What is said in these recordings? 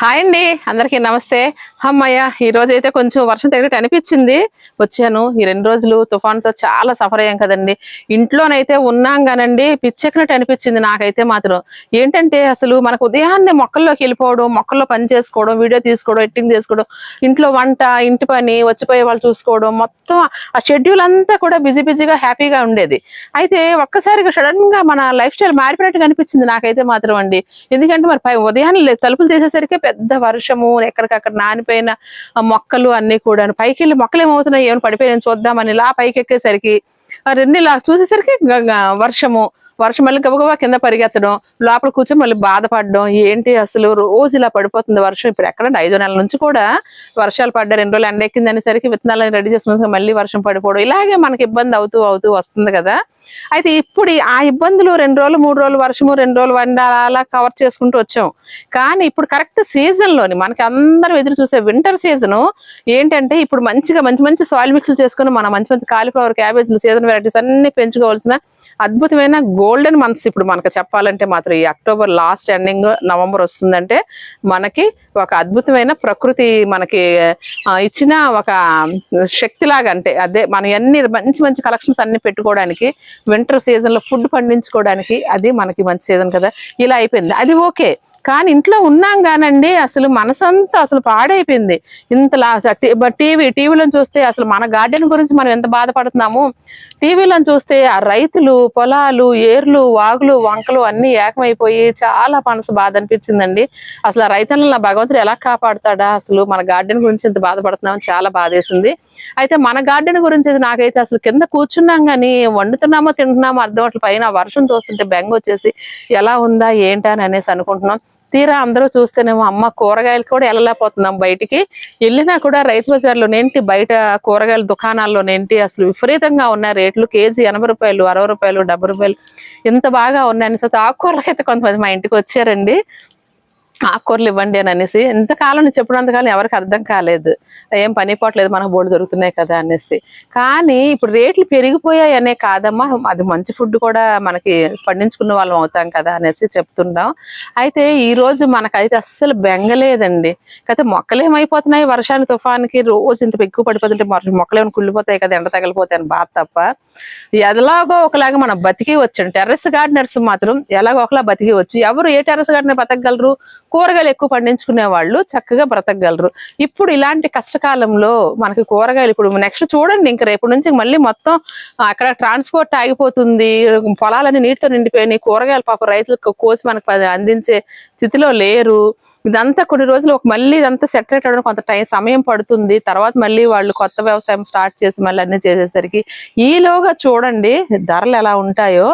Hi అండి. అందరికీ నమస్తే. అమ్మయ్య ఈ రోజు అయితే కొంచెం వర్షం తగ్గట్టు అనిపించింది. వచ్చాను. ఈ రెండు రోజులు తుఫాన్తో చాలా సఫర్ అయ్యాం కదండి. ఇంట్లోనైతే ఉన్నాం కానండి. పిచ్చెక్కినట్టు అనిపించింది నాకైతే మాత్రం. ఏంటంటే అసలు మనకు ఉదయాన్నే మొక్కల్లోకి వెళ్ళిపోవడం మొక్కల్లో పని చేసుకోవడం వీడియో తీసుకోవడం ఎడిటింగ్ చేసుకోవడం ఇంట్లో వంట ఇంటి పని వచ్చిపోయే వాళ్ళు చూసుకోవడం మొత్తం ఆ షెడ్యూల్ అంతా కూడా బిజీ బిజీగా హ్యాపీగా ఉండేది. అయితే ఒక్కసారిగా సడన్గా మన లైఫ్ స్టైల్ మారిపోయినట్టుగా అనిపించింది నాకైతే మాత్రం అండి. ఎందుకంటే మరి ఉదయాన్నే తలుపులు తీసేసరికి పెద్ద వర్షము ఎక్కడికక్కడ నానిపోయిన మొక్కలు అన్ని కూడా పైకి వెళ్ళి మొక్కలు ఏమవుతున్నాయి ఏమైనా పడిపోయిన చూద్దామని ఇలా పైకి ఎక్కేసరికి రెండు ఇలా చూసేసరికి వర్షము. వర్షం మళ్ళీ గబగబా కింద పరిగెత్తడం లోపల కూర్చొని మళ్ళీ బాధపడడం ఏంటి అసలు రోజు ఇలా పడిపోతుంది వర్షం. ఇప్పుడు ఎక్కడ ఐదో నెలల నుంచి కూడా వర్షాలు పడ్డా రెండు రోజులు ఎండ అనేసరికి విత్తనాలను రెడీ చేసుకున్న మళ్ళీ వర్షం పడిపోవడం. ఇలాగే మనకి ఇబ్బంది అవుతూ అవుతూ వస్తుంది కదా. అయితే ఇప్పుడు ఆ ఇబ్బందులు రెండు రోజులు మూడు రోజులు వర్షము రెండు రోజులు వండ అలా కవర్ చేసుకుంటూ వచ్చాం. కానీ ఇప్పుడు కరెక్ట్ సీజన్లోని మనకి అందరం ఎదురు చూసే వింటర్ సీజన్ ఏంటంటే ఇప్పుడు మంచిగా మంచి మంచి సాయిల్ మిక్స్లు చేసుకుని మన మంచి మంచి కాలీఫ్లవర్ క్యాబేజ్లు సీజన్ వెరైటీస్ అన్ని పెంచుకోవాల్సిన అద్భుతమైన గోల్డెన్ మంత్స్ ఇప్పుడు మనకు చెప్పాలంటే మాత్రం ఈ అక్టోబర్ లాస్ట్ ఎండింగ్ నవంబర్ వస్తుందంటే మనకి ఒక అద్భుతమైన ప్రకృతి మనకి ఇచ్చిన ఒక శక్తి లాగా అంటే అదే మన అన్ని మంచి మంచి కలెక్షన్స్ అన్ని పెట్టుకోవడానికి వింటర్ సీజన్లో ఫుడ్ పండించుకోవడానికి అది మనకి మంచి సీజన్ కదా. ఇలా అయిపోయింది. అది ఓకే కానీ ఇంట్లో ఉన్నాం కానండి అసలు మనసంతా అసలు పాడైపోయింది. ఇంతలా టీవీ టీవీలో చూస్తే అసలు మన గార్డెన్ గురించి మనం ఎంత బాధపడుతున్నాము? టీవీలో చూస్తే ఆ రైతులు పొలాలు ఏర్లు వాగులు వంకలు అన్ని ఏకమైపోయి చాలా మనసు బాధ అనిపించిందండి అసలు ఆ రైతులను భగవంతుడు ఎలా కాపాడుతాడా? అసలు మన గార్డెన్ గురించి ఇంత బాధపడుతున్నామని చాలా బాధేసింది. అయితే మన గార్డెన్ గురించి నాకైతే అసలు కింద కూర్చున్నాం కానీ వండుతున్నామో తింటున్నామో అర్థం అట్లా పైన వర్షం చూస్తుంటే బెంగ వచ్చేసి ఎలా ఉందా ఏంటా అని అనేసి అనుకుంటున్నాం. తీరా అందరూ చూస్తేనేమో అమ్మ కూరగాయలు కూడా వెళ్ళలేకపోతున్నాం బయటికి. వెళ్ళినా కూడా రైతు బజార్లోనేంటి బయట కూరగాయల దుకాణాల్లోనేంటి అసలు విపరీతంగా ఉన్న రేట్లు. కేజీ ఎనభై రూపాయలు అరవై రూపాయలు డెబ్బై రూపాయలు ఇంత బాగా ఉన్నాయని సో ఆకుకూరలకైతే అయితే కొంతమంది మా ఇంటికి వచ్చారండి. ఆకుకూరలు ఇవ్వండి అని అనేసి ఎంతకాలం నేను చెప్పినంతకాలం ఎవరికి అర్థం కాలేదు. ఏం పని పోవట్లేదు మనకు బోర్డు దొరుకుతున్నాయి కదా అనేసి. కానీ ఇప్పుడు రేట్లు పెరిగిపోయాయి అనే కాదమ్మా అది మంచి ఫుడ్ కూడా మనకి పండించుకున్న వాళ్ళం అవుతాం కదా అనేసి చెప్తున్నాం. అయితే ఈ రోజు మనకైతే అస్సలు బెంగలేదండి. అయితే మొక్కలు ఏమైపోతున్నాయి? వర్షాన్ని తుఫానికి రోజు ఇంత ఎక్కువ పడిపోతుంటే మొ- మొక్కలు ఏమైనా కుళ్ళిపోతాయి కదా ఎండ తగిలిపోతాయి అని బాధ తప్ప. ఎలాగో ఒకలాగా మనం బతికి వచ్చాం. టెర్రస్ గార్డెనర్స్ మాత్రం ఎలాగో ఒకలా బతికి వచ్చి ఎవరు ఏ టెర్రస్ గార్డెనర్ బతకగలరు? కూరగాయలు ఎక్కువ పండించుకునే వాళ్ళు చక్కగా బ్రతకగలరు. ఇప్పుడు ఇలాంటి కష్టకాలంలో మనకి కూరగాయలు ఇప్పుడు నెక్స్ట్ చూడండి ఇంకా రేపు నుంచి మళ్ళీ మొత్తం అక్కడ ట్రాన్స్పోర్ట్ ఆగిపోతుంది. పొలాలన్నీ నీటితో నిండిపోయినాయి. కూరగాయలు పాప రైతులకు కోసి మనకు అందించే స్థితిలో లేరు. ఇదంతా కొన్ని రోజులు ఒక మళ్ళీ ఇదంతా సెటరేట్ అవ్వడం కొంత టైం సమయం పడుతుంది. తర్వాత మళ్ళీ వాళ్ళు కొత్త వ్యవసాయం స్టార్ట్ చేసి మళ్ళీ అన్ని చేసేసరికి ఈలోగా చూడండి ధరలు ఎలా ఉంటాయో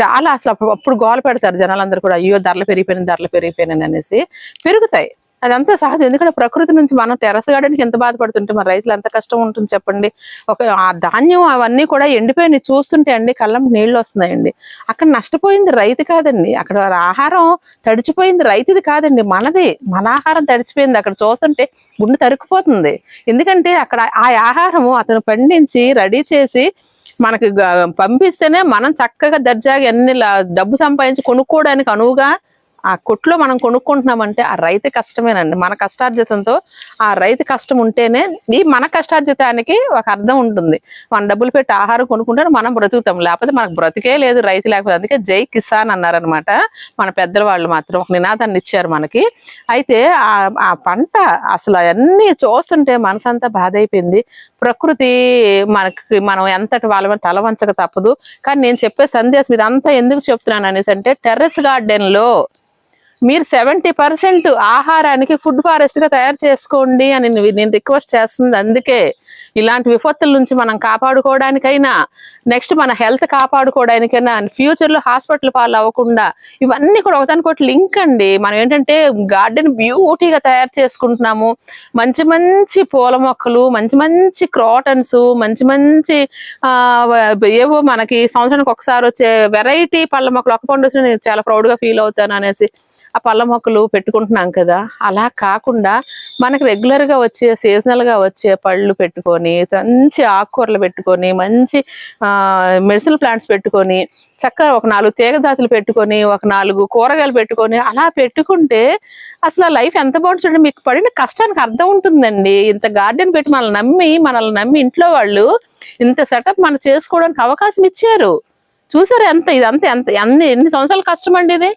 చాలా అసలు అప్పుడు అప్పుడు గోల పెడతారు జనాలందరూ కూడా. అయ్యో ధరలు పెరిగిపోయిన ధరలు పెరిగిపోయినాయి అనేసి పెరుగుతాయి. అదంతా సహజం. ఎందుకంటే ప్రకృతి నుంచి మనం టెరస్ గార్డెన్కి ఎంత బాధపడుతుంటే మరి రైతులు ఎంత కష్టం ఉంటుంది చెప్పండి. ఒక ఆ ధాన్యం అవన్నీ కూడా ఎండిపోయి చూస్తుంటే అండి కళ్ళం నీళ్ళు వస్తున్నాయండి. అక్కడ నష్టపోయింది రైతు కాదండి. అక్కడ ఆహారం తడిచిపోయింది రైతుది కాదండి. మనది. మన ఆహారం తడిచిపోయింది. అక్కడ చూస్తుంటే గుండె తరుక్కుపోతుంది. ఎందుకంటే అక్కడ ఆ ఆహారము అతను పండించి రెడీ చేసి మనకి పంపిస్తేనే మనం చక్కగా దర్జాగా ఎన్ని డబ్బు సంపాదించి కొనుక్కోవడానికి అనువుగా ఆ కొట్లో మనం కొనుక్కుంటున్నామంటే ఆ రైతు కష్టమేనండి. మన కష్టార్జితంతో ఆ రైతు కష్టం ఉంటేనే ఈ మన కష్టార్జితానికి ఒక అర్థం ఉంటుంది. మన డబ్బులు పెట్టి ఆహారం కొనుక్కుంటే మనం బ్రతుకుతాం. లేకపోతే మనకు బ్రతికే లేదు రైతు లేకపోతే. అందుకే జై కిసాన్ అన్నారనమాట మన పెద్దల వాళ్ళు మాత్రం ఒక నినాదాన్ని ఇచ్చారు మనకి. అయితే ఆ ఆ పంట అసలు అవన్నీ చూస్తుంటే మనసంతా బాధ అయిపోయింది ప్రకృతి మనకి మనం ఎంతటి వాళ్ళ తల వంచక తప్పదు. కానీ నేను చెప్పే సందేశం ఇదంతా ఎందుకు చెప్తున్నాను అనేసి అంటే టెర్రస్ గార్డెన్లో మీరు సెవెంటీ పర్సెంట్ ఆహారానికి ఫుడ్ ఫారెస్ట్గా తయారు చేసుకోండి అని నేను- రిక్వెస్ట్ చేస్తుంది. అందుకే ఇలాంటి విపత్తుల నుంచి మనం కాపాడుకోవడానికైనా నెక్స్ట్ మన హెల్త్ కాపాడుకోవడానికైనా ఫ్యూచర్లో హాస్పిటల్ పాలు అవ్వకుండా ఇవన్నీ కూడా ఒకదానికొకటి లింక్ అండి. మనం ఏంటంటే గార్డెన్ బ్యూటీగా తయారు చేసుకుంటున్నాము. మంచి మంచి పూల మొక్కలు మంచి మంచి క్రాటన్స్ మంచి మంచి ఆ ఏవో మనకి సంవత్సరానికి ఒకసారి వచ్చే వెరైటీ పళ్ళ మొక్కలు ఒక పండు నేను చాలా ప్రౌడ్గా ఫీల్ అవుతాను అనేసి ఆ పళ్ళ మొక్కలు పెట్టుకుంటున్నాం కదా అలా కాకుండా మనకి రెగ్యులర్గా వచ్చే సీజనల్గా వచ్చే పళ్ళు పెట్టుకొని మంచి ఆకుకూరలు పెట్టుకొని మంచి మెడిసిన్ ప్లాంట్స్ పెట్టుకొని చక్కగా ఒక నాలుగు తీగజాతులు పెట్టుకొని ఒక నాలుగు కూరగాయలు పెట్టుకొని అలా పెట్టుకుంటే అసలు లైఫ్ ఎంత బాగుంటుంది చూడండి. మీకు పడిన కష్టానికి అర్థం ఉంటుందండి. ఇంత గార్డెన్ పెట్టి మనల్ని నమ్మి మనల్ని నమ్మి ఇంట్లో వాళ్ళు ఇంత సెటప్ మనం చేసుకోవడానికి అవకాశం ఇచ్చారు. చూసారు ఎంత ఇదంతా ఎంత ఎన్ని ఎన్ని సంవత్సరాల కష్టం అండి ఇది?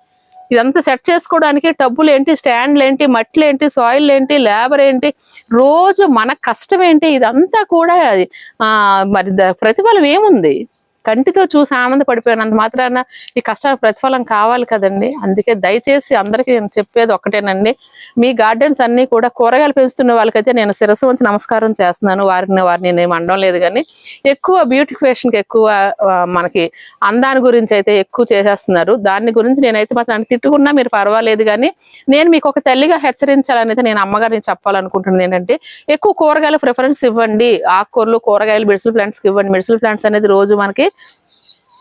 ఇదంతా సెట్ చేసుకోవడానికి టబ్బులు ఏంటి స్టాండ్లు ఏంటి మట్లు ఏంటి సాయిల్ ఏంటి లేబర్ ఏంటి రోజు మన కష్టం ఏంటి ఇదంతా కూడా మరి ద- ప్రతిఫలం ఏముంది? కంటితో చూసి ఆనందపడిపోయినంత మాత్రాన ఈ కష్టానికి ప్రతిఫలం కావాలి కదండి. అందుకే దయచేసి అందరికీ నేను చెప్పేది ఒకటేనండి. మీ గార్డెన్స్ అన్ని కూడా కూరగాయలు పెంచుతున్న వాళ్ళకైతే నేను శిరస్సు ఉంచి నమస్కారం చేస్తున్నాను. వారిని వారిని నేను అనడం లేదు కానీ ఎక్కువ బ్యూటిఫికేషన్కి ఎక్కువ మనకి అందాన్ని గురించి అయితే ఎక్కువ చేసేస్తున్నారు. దాని గురించి నేనైతే మాత్రం తిట్టుకున్నా మీరు పర్వాలేదు కానీ నేను మీకు ఒక తల్లిగా హెచ్చరించాలని అయితే నేను అమ్మగారిని చెప్పాలనుకుంటున్నాను. ఏంటంటే ఎక్కువ కూరగాయల ప్రిఫరెన్స్ ఇవ్వండి. ఆకుకూరలు కూరగాయలు మెడిసిన్ ప్లాంట్స్కి ఇవ్వండి. మెడిసిన్ ప్లాంట్స్ అనేది రోజు మనకి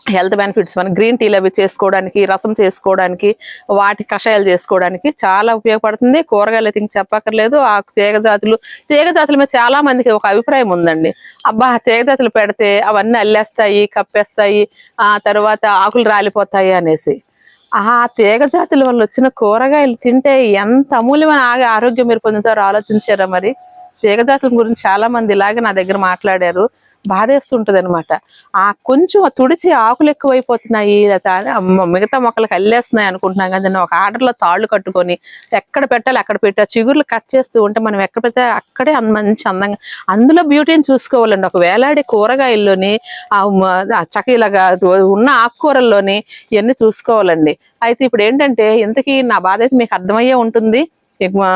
హెల్త్ బెనిఫిట్స్ మన గ్రీన్ టీలు అవి చేసుకోవడానికి రసం చేసుకోవడానికి వాటి కషాయాలు చేసుకోవడానికి చాలా ఉపయోగపడుతుంది. కూరగాయలు అయితే చెప్పక్కర్లేదు. ఆ తీగ జాతులు తీగ జాతుల మీద చాలా మందికి ఒక అభిప్రాయం ఉందండి. అబ్బా తీగ జాతులు పెడితే అవన్నీ అల్లేస్తాయి కప్పేస్తాయి ఆ తర్వాత ఆకులు రాలిపోతాయి అనేసి. ఆ తీగ జాతుల వల్ల వచ్చిన కూరగాయలు తింటే ఎంత అమూల్యమైన ఆగే ఆరోగ్యం మీరు పొందుతారో ఆలోచించారా మరి? తీగ జాతుల గురించి చాలా మంది ఇలాగే నా దగ్గర మాట్లాడారు. బాధేస్తుంటది అనమాట ఆ కొంచెం తుడిచి ఆకులు ఎక్కువైపోతున్నాయి అమ్మ మిగతా మొక్కలకు అల్లేస్తున్నాయి అనుకుంటున్నాం కానీ దాన్ని ఒక ఆర్డర్లో తాళ్ళు కట్టుకొని ఎక్కడ పెట్టాలి అక్కడ పెట్టి ఆ చిగుర్లు కట్ చేస్తూ ఉంటే మనం ఎక్కడ పెడితే అక్కడే మంచి అందంగా అందులో బ్యూటీని చూసుకోవాలండి. ఒక వేలాడే కూరగాయల్లోని ఆ ఇలాగా ఉన్న ఆకుకూరల్లోని ఇవన్నీ చూసుకోవాలండి. అయితే ఇప్పుడు ఏంటంటే ఇంతకీ నా బాధ అయితే మీకు అర్థమయ్యే ఉంటుంది.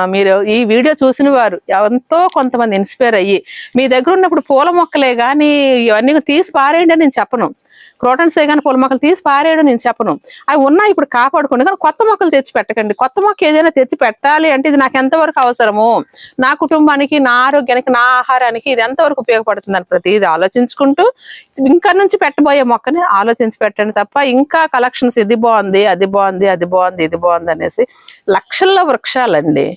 మీరు ఈ వీడియో చూసిన వారు ఎంతో కొంతమంది ఇన్స్పైర్ అయ్యి మీ దగ్గర ఉన్నప్పుడు పూల మొక్కలే కానీ ఇవన్నీ తీసి పారేయండి అని నేను చెప్పను. క్రోటన్సే కానీ పూల మొక్కలు తీసి పారేయడం నేను చెప్పను. అవి ఉన్నాయి ఇప్పుడు కాపాడుకోండి కానీ కొత్త మొక్కలు తెచ్చి పెట్టకండి. కొత్త మొక్క ఏదైనా తెచ్చి పెట్టాలి అంటే ఇది నాకు ఎంతవరకు అవసరము? నా కుటుంబానికి నా ఆరోగ్యానికి నా ఆహారానికి ఇది ఎంతవరకు ఉపయోగపడుతుంది అని ప్రతి ఇది ఆలోచించుకుంటూ ఇంకా నుంచి పెట్టబోయే మొక్కని ఆలోచించి పెట్టండి తప్ప ఇంకా కలెక్షన్స్ ఇది బాగుంది అది బాగుంది అది బాగుంది ఇది బాగుంది అనేసి లక్షల్లో వృక్షాలండి.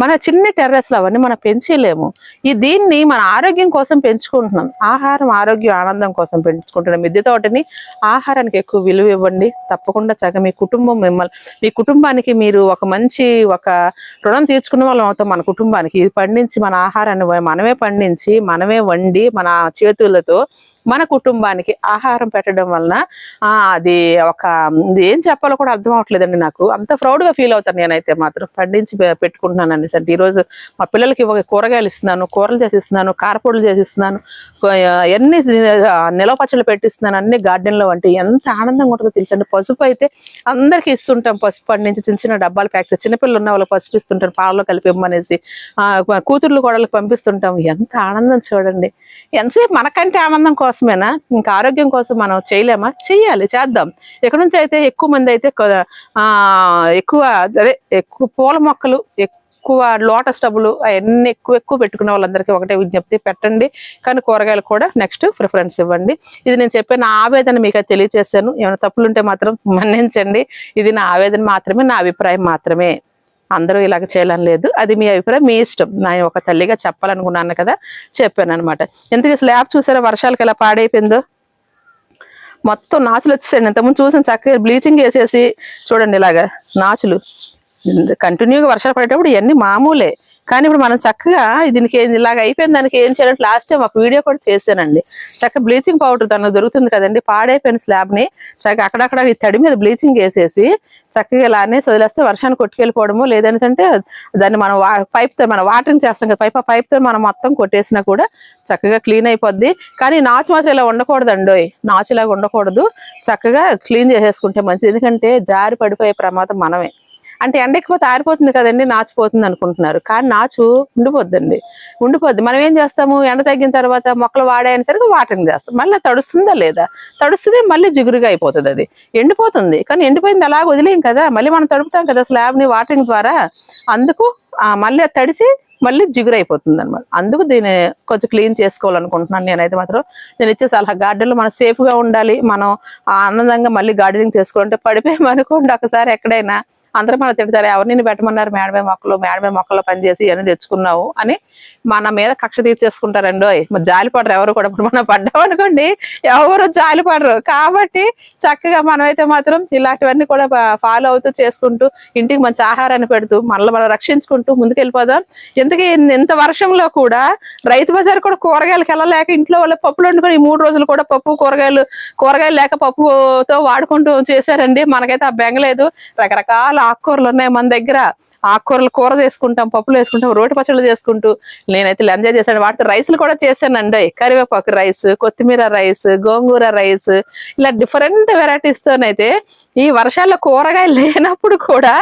మన చిన్న టెర్రస్లు అవన్నీ మనం పెంచలేము. ఈ దీన్ని మన ఆరోగ్యం కోసం పెంచుకుంటున్నాం. ఆహారం ఆరోగ్యం ఆనందం కోసం పెంచుకుంటున్నాం. మిద్దె తోటని ఆహారానికి ఎక్కువ విలువ ఇవ్వండి. తప్పకుండా చక్కగా మీ కుటుంబం మిమ్మల్ని మీ కుటుంబానికి మీరు ఒక మంచి ఒక రుణం తీర్చుకున్న వాళ్ళం అవుతాం మన కుటుంబానికి. ఇది పండించి మన ఆహారాన్ని మనమే పండించి మనమే వండి మన చేతులతో మన కుటుంబానికి ఆహారం పెట్టడం వలన ఆ, అది ఒక ఏం చెప్పాలో కూడా అర్థం అవట్లేదండి నాకు. అంత ప్రౌడ్గా గా ఫీల్ అవుతాను నేనైతే మాత్రం. పండించి పెట్టుకుంటున్నానండి పెట్టుకుంటున్నాను అంటే ఈరోజు మా పిల్లలకి ఒక కూరగాయలు ఇస్తున్నాను కూరలు చేసిస్తున్నాను కారపొడులు చేసిస్తున్నాను అన్ని నిలవ పచ్చళ్ళు పెట్టిస్తున్నాను అన్ని గార్డెన్లో లో అంటే ఎంత ఆనందంగా ఉంటుందో తెలుసండి. పసుపు అయితే అందరికీ ఇస్తుంటాం పసుపు పండించి చిన్న చిన్న డబ్బాలు ప్యాక్ చేసి చిన్నపిల్లలు ఉన్న వాళ్ళకి పసుపు ఇస్తుంటారు పాలలో కలిపి ఇమ్మనేసి కూతుర్లు కోడలకు పంపిస్తుంటాం. ఎంత ఆనందం చూడండి. ఎంతసేపు మనకంటే ఆనందం కోసం కోసమేనా? ఇంకా ఆరోగ్యం కోసం మనం చేయలేమా? చెయ్యాలి చేద్దాం. ఎక్కడి నుంచి అయితే ఎక్కువ మంది అయితే ఎక్కువ అదే ఎక్కువ పూల మొక్కలు ఎక్కువ లోటస్ టబులు అవన్నీ ఎక్కువ ఎక్కువ పెట్టుకునే వాళ్ళందరికీ ఒకటే విజ్ఞప్తి పెట్టండి. కానీ కూరగాయలు కూడా నెక్స్ట్ ప్రిఫరెన్స్ ఇవ్వండి. ఇది నేను చెప్పే నా ఆవేదన మీకు తెలియజేస్తాను ఏమైనా తప్పులుంటే మాత్రం మన్నించండి. ఇది నా ఆవేదన మాత్రమే నా అభిప్రాయం మాత్రమే. అందరూ ఇలాగ చేయాలని లేదు. అది మీ అభిప్రాయం మీ ఇష్టం. నేను ఒక తల్లిగా చెప్పాలనుకున్నాను కదా చెప్పాను అనమాట ఎందుకు స్లాబ్ చూసారా? వర్షాలకి ఎలా పాడైపోయిందో? మొత్తం నాచులు వచ్చేసాయండి. ఇంతకుముందు చూసాను చక్కగా బ్లీచింగ్ వేసేసి చూడండి ఇలాగా నాచులు. కంటిన్యూగా వర్షాలు పడేటప్పుడు ఇవన్నీ మామూలే. కానీ ఇప్పుడు మనం చక్కగా దీనికి ఏం ఇలాగ అయిపోయింది దానికి ఏం చేయాలంటే లాస్ట్ టైం ఒక వీడియో కూడా చేశానండి. చక్కగా బ్లీచింగ్ పౌడర్ తనకు దొరుకుతుంది కదండి. పాడైపోయిన స్లాబ్ని చక్కగా అక్కడక్కడ ఈ తడి మీద బ్లీచింగ్ వేసేసి చక్కగా ఇలానే వదిలేస్తే వర్షాన్ని కొట్టుకెళ్ళిపోవడము లేదని అంటే దాన్ని మనం పైప్తో మనం వాటరింగ్ చేస్తాం కదా. పైప్ పైప్తో మనం మొత్తం కొట్టేసినా కూడా చక్కగా క్లీన్ అయిపోద్ది. కానీ నాచు మాత్రం ఇలా ఉండకూడదండి నాచు ఇలాగ ఉండకూడదు. చక్కగా క్లీన్ చేసేసుకుంటే మంచిది. ఎందుకంటే జారి పడిపోయే ప్రమాదం మనమే. అంటే ఎండ ఎక్కిపోతే ఆరిపోతుంది కదండి నాచిపోతుంది అనుకుంటున్నారు. కానీ నాచు ఉండిపోద్దండి. ఉండిపోద్ది. మనం ఏం చేస్తాము? ఎండ తగ్గిన తర్వాత మొక్కలు వాడాయని సరికి వాటరింగ్ చేస్తాం. మళ్ళీ తడుస్తుందా లేదా? తడుస్తుంది మళ్ళీ జిగురుగా అయిపోతుంది అది. ఎండిపోతుంది. కానీ ఎండిపోయింది అలాగ వదిలేం కదా. మళ్ళీ మనం తడుపుతాం కదా స్లాబ్ని వాటరింగ్ ద్వారా. అందుకు మళ్ళీ అది తడిచి మళ్ళీ జిగురు అయిపోతుంది అనమాట అందుకు దీన్ని కొంచెం క్లీన్ చేసుకోవాలనుకుంటున్నాను నేనైతే మాత్రం. నేను ఇచ్చే సలహా గార్డెన్లో మనం సేఫ్గా గా ఉండాలి. మనం ఆనందంగా మళ్ళీ గార్డెనింగ్ చేసుకోవాలంటే పడిపోయామనుకోండి ఒకసారి ఎక్కడైనా. అందరూ మన తిడతారు ఎవరు నిన్ను పెట్టమన్నారు? మేడమే మొక్కలు మేడమే మొక్కలు పనిచేసి ఇవన్నీ తెచ్చుకున్నావు అని మన మీద కక్ష తీర్చేసుకుంటారండి. మరి జాలి పడరు ఎవరు కూడా. ఇప్పుడు మనం పడ్డామనుకోండి ఎవరు జాలి పడరు. కాబట్టి చక్కగా మనమైతే మాత్రం ఇలాంటివన్నీ కూడా ఫాలో అవుతూ చేసుకుంటూ ఇంటికి మంచి ఆహారాన్ని పెడుతూ మనల్ని మనం రక్షించుకుంటూ ముందుకెళ్ళిపోదాం. ఎందుకు ఇంత వర్షంలో కూడా రైతు బజార్ కూడా కూరగాయలకు వెళ్ళలేక ఇంట్లో వాళ్ళ పప్పులు వండుకొని ఈ మూడు రోజులు కూడా పప్పు కూరగాయలు కూరగాయలు లేక పప్పుతో వాడుకుంటూ చేశారండి. మనకైతే ఆ బెంగలేదు రకరకాల ఆకుకూరలు ఉన్నాయి మన దగ్గర. ఆకుకూరలు కూర చేసుకుంటాం పప్పులు వేసుకుంటాం రోటి పచ్చళ్ళు చేసుకుంటూ నేనైతే ఎంజాయ్ చేశాను. వాటితో రైస్లు కూడా చేశానండి. కరివేపాకు రైస్ కొత్తిమీర రైస్ గోంగూర రైస్ ఇలా డిఫరెంట్ వెరైటీస్ తోనైతే ఈ వర్షాల్లో కూరగాయలు లేనప్పుడు కూడా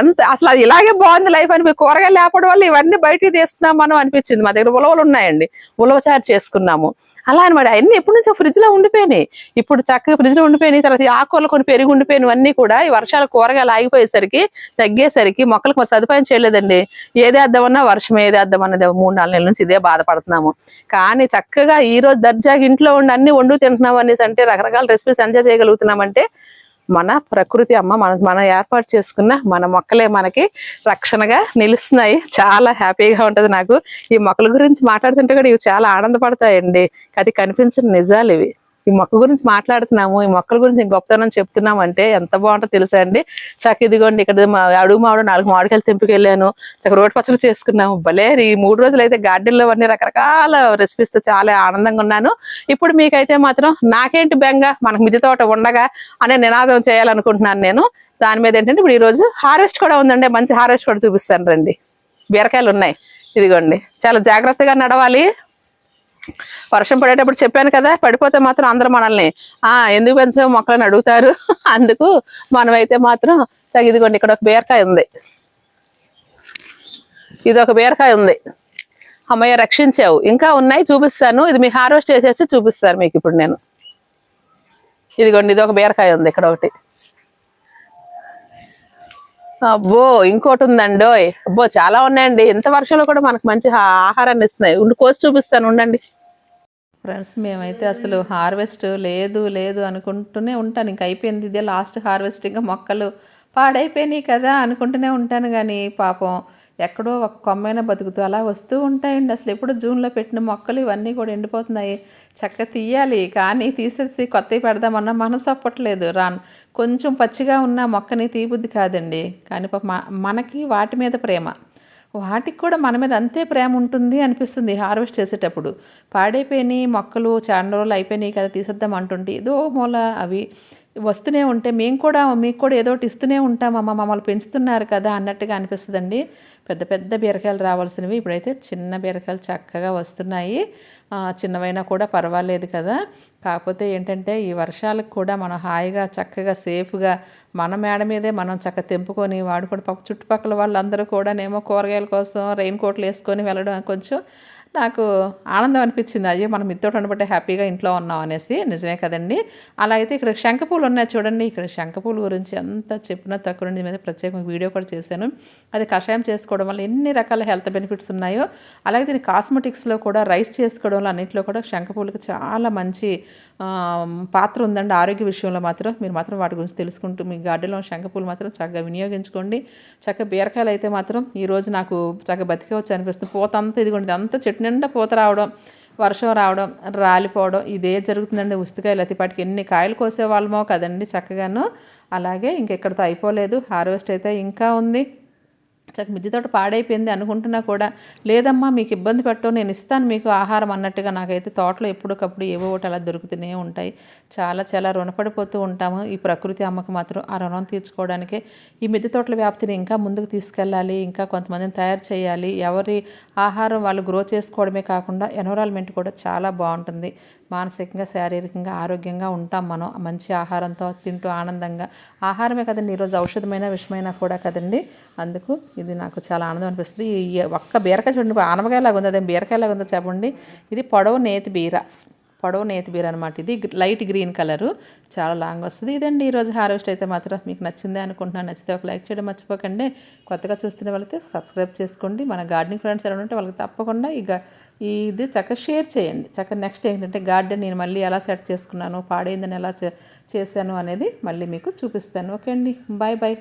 ఎంత అసలు అది ఇలాగే బాగుంది లైఫ్ అని కూరగాయలు లేకపోవడం వల్ల ఇవన్నీ బయటికి తీస్తున్నాం మనం అనిపించింది. మా దగ్గర ఉలవలు ఉన్నాయండి. ఉలవచారు చేసుకున్నాము. అలా అనమాట అన్ని ఎప్పటి నుంచో ఫ్రిడ్జ్లో ఉండిపోయినాయి. ఇప్పుడు చక్కగా ఫ్రిడ్జ్లో ఉండిపోయినాయి. తర్వాత ఈ ఆకుకూరలు కొన్ని పెరిగి ఉండిపోయినవన్నీ కూడా ఈ వర్షాలు కూరగాయలు ఆగిపోయేసరికి తగ్గేసరికి మొక్కలకు మరి సదుపాయం చేయలేదండి. ఏదేద్దామన్నా వర్షం ఏదేద్దామన్నది మూడు నాలుగు నెలల నుంచి ఇదే బాధపడుతున్నాము. కానీ చక్కగా ఈ రోజు దర్జాగా ఇంట్లో ఉండి అన్ని వండు తింటున్నాం అనేసి అంటే రకరకాల రెసిపీస్ ఎంజాయ్ చేయగలుగుతున్నామంటే మన ప్రకృతి అమ్మ మన మనం ఏర్పాటు చేసుకున్న మన మొక్కలే మనకి రక్షణగా నిలుస్తున్నాయి. చాలా హ్యాపీగా ఉంటుంది నాకు. ఈ మొక్కల గురించి మాట్లాడుతుంటే కూడా ఇవి చాలా ఆనందపడతాయండి. అది కనిపించిన నిజాలు ఇవి. ఈ మొక్క గురించి మాట్లాడుతున్నాము ఈ మొక్కల గురించి గొప్పతనం చెప్తున్నాం అంటే ఎంత బాగుంటుందో తెలుసా అండి? చక్క ఇదిగోండి ఇక్కడ మా అడుగు మామిడి నాలుగు మామిడికాయలు తెంపుకెళ్ళాను చక్క రోడ్డు పచ్చలు చేసుకున్నాము. భలే ఈ మూడు రోజులు అయితే గార్డెన్లో అన్ని రకరకాల రెసిపీస్తో చాలా ఆనందంగా ఉన్నాను. ఇప్పుడు మీకైతే మాత్రం నాకేంటి బెంగ మనకు మిద్దె తోట ఉండగా అనే నినాదం చేయాలనుకుంటున్నాను నేను. దాని మీద ఏంటంటే ఇప్పుడు ఈరోజు హార్వెస్ట్ కూడా ఉందండి. మంచి హార్వెస్ట్ కూడా చూపిస్తాను రండి. బీరకాయలు ఉన్నాయి. ఇదిగోండి. చాలా జాగ్రత్తగా నడవాలి. వర్షం పడేటప్పుడు చెప్పాను కదా పడిపోతే మాత్రం అందరూ మనల్ని ఆ ఎందుకు పెంచావు మొక్కలను అడుగుతారు? అందుకు మనమైతే మాత్రం ఇదిగోండి ఇక్కడ ఒక బీరకాయ ఉంది. ఇది ఒక బీరకాయ ఉంది. అమ్మయ్య రక్షించావు. ఇంకా ఉన్నాయి చూపిస్తాను. ఇది మీ హార్వెస్ట్ చేసేసి చూపిస్తాను మీకు ఇప్పుడు నేను. ఇదిగోండి ఇది ఒక బీరకాయ ఉంది ఇక్కడ ఒకటి. అబ్బో ఇంకోటి ఉందండి ఓయ్. అబ్బో చాలా ఉన్నాయండి. ఇంత వర్షంలో కూడా మనకు మంచి ఆహారాన్ని ఇస్తున్నాయి. ఉండి కోసి చూపిస్తాను ఉండండి. ఫ్రెండ్స్ మేమైతే అసలు హార్వెస్ట్ లేదు లేదు అనుకుంటూనే ఉంటాను. ఇంక అయిపోయింది ఇదే లాస్ట్ హార్వెస్ట్ ఇంకా మొక్కలు పాడైపోయినాయి కదా అనుకుంటూనే ఉంటాను కానీ పాపం. ఎక్కడో ఒక కొమ్మైనా బతుకుతూ అలా వస్తూ ఉంటాయండి. అసలు ఎప్పుడు జూన్లో పెట్టిన మొక్కలు ఇవన్నీ కూడా ఎండిపోతున్నాయి. చక్కగా తీయాలి కానీ తీసేసి కొత్తవి పెడదామన్నా మనసు అప్పట్లేదు. రాన్ కొంచెం పచ్చిగా ఉన్న మొక్కని తీయబుద్ధి కాదండి. కానీ మనకి వాటి మీద ప్రేమ. వాటికి కూడా మన మీద అంతే ప్రేమ ఉంటుంది అనిపిస్తుంది హార్వెస్ట్ చేసేటప్పుడు. పాడైపోయినాయి మొక్కలు చాలా రోజులు అయిపోయినాయి కదా తీసేద్దాం అంటుంటే ఏదో మూల అవి వస్తూనే ఉంటే మేము కూడా మీకు కూడా ఏదో ఒకటి ఇస్తూనే ఉంటామమ్మ మమ్మల్ని పెంచుతున్నారు కదా అన్నట్టుగా అనిపిస్తుందండి. పెద్ద పెద్ద బీరకాయలు రావాల్సినవి ఇప్పుడైతే చిన్న బీరకాయలు చక్కగా వస్తున్నాయి. చిన్నవైనా కూడా పర్వాలేదు కదా. కాకపోతే ఏంటంటే ఈ వర్షాలకు కూడా మనం హాయిగా చక్కగా సేఫ్గా మన మేడ మీదే మనం చక్కగా తెంపుకొని వాడుకొని పక్క చుట్టుపక్కల వాళ్ళందరూ కూడానేమో కూరగాయల కోసం రెయిన్ కోట్లు వేసుకొని వెళ్ళడం కొంచెం నాకు ఆనందం అనిపించింది. అయ్యో మనం ఇద్దరు ఉండబట్టే హ్యాపీగా ఇంట్లో ఉన్నాం అనేసి. నిజమే కదండి. అలా అయితే ఇక్కడ శంఖపూలు ఉన్నాయి చూడండి. ఇక్కడ శంఖపూలు గురించి ఎంత చెప్పినా తక్కువ దీని మీద ప్రత్యేకంగా వీడియో కూడా చేశాను. అది కషాయం చేసుకోవడం వల్ల ఎన్ని రకాల హెల్త్ బెనిఫిట్స్ ఉన్నాయో అలాగే దీని కాస్మెటిక్స్లో కూడా రైస్ చేసుకోవడం వల్ల అన్నింటిలో కూడా శంఖపూలకు చాలా మంచి పాత్ర ఉందండి. ఆరోగ్య విషయంలో మాత్రం మీరు మాత్రం వాటి గురించి తెలుసుకుంటూ మీ గార్డెన్లో శంఖపూలు మాత్రం చక్కగా వినియోగించుకోండి. చక్కగా బీరకాయలు అయితే మాత్రం ఈరోజు నాకు చక్కగా బతికవచ్చు అనిపిస్తుంది. పూత ఇదిగోండి. అంతా చెట్టు నిండా పూత రావడం వర్షం రావడం రాలిపోవడం ఇదే జరుగుతుందండి ఉస్తికాయలు అతిపాటికి. ఎన్ని కాయలు కోసేవాళ్ళమో కదండి చక్కగాను. అలాగే ఇంకెక్కడితో అయిపోలేదు. హార్వెస్ట్ అయితే ఇంకా ఉంది. చక్క మిద్దె తోట పాడైపోయింది అనుకుంటున్నా కూడా లేదమ్మా మీకు ఇబ్బంది పెట్టో నేను ఇస్తాను మీకు ఆహారం అన్నట్టుగా నాకైతే తోటలో ఎప్పటికప్పుడు ఏవో ఒకటి అలా దొరుకుతూనే ఉంటాయి. చాలా చాలా రుణపడిపోతూ ఉంటాము. ఈ ప్రకృతి అమ్మకు మాత్రం ఆ రుణం తీర్చుకోవడానికే. ఈ మిద్దె తోటల వ్యాప్తిని ఇంకా ముందుకు తీసుకెళ్ళాలి ఇంకా కొంతమందిని తయారు చేయాలి. ఎవరి ఆహారం వాళ్ళు గ్రో చేసుకోవడమే కాకుండా ఎన్విరాన్మెంట్ కూడా చాలా బాగుంటుంది. మానసికంగా శారీరకంగా ఆరోగ్యంగా ఉంటాం మనం. మంచి ఆహారంతో తింటూ ఆనందంగా. ఆహారమే కదండి ఈరోజు ఔషధమైన విషమైనా కూడా కదండి. అందుకు ఇది నాకు చాలా ఆనందం అనిపిస్తుంది. ఈ ఒక్క బీరకాయ చూడండి ఆనవకాయలాగా ఉంది అదే బీరకాయలాగా ఉందో చెప్పండి. ఇది పొడవు నేతి బీర. పొడవు నేతి బీర అనమాట ఇది. Light green colour. చాలా లాంగ్ వస్తుంది. ఇదండి ఈరోజు హార్వెస్ట్ అయితే మాత్రం మీకు నచ్చిందే అనుకుంటున్నాను. నచ్చితే ఒక లైక్ చేయడం మర్చిపోకండి. కొత్తగా చూస్తున్న వాళ్ళకి సబ్స్క్రైబ్ చేసుకోండి. మన గార్డెనింగ్ ఫ్రెండ్స్ ఎవరు ఉంటే వాళ్ళకి తప్పకుండా ఇక ఇది చక్కగా షేర్ చేయండి. చక్కగా నెక్స్ట్ ఏంటంటే గార్డెన్ నేను మళ్ళీ ఎలా సెట్ చేసుకున్నాను పాడైందని ఎలా చేశాను అనేది మళ్ళీ మీకు చూపిస్తాను. ఓకే అండి. Bye bye.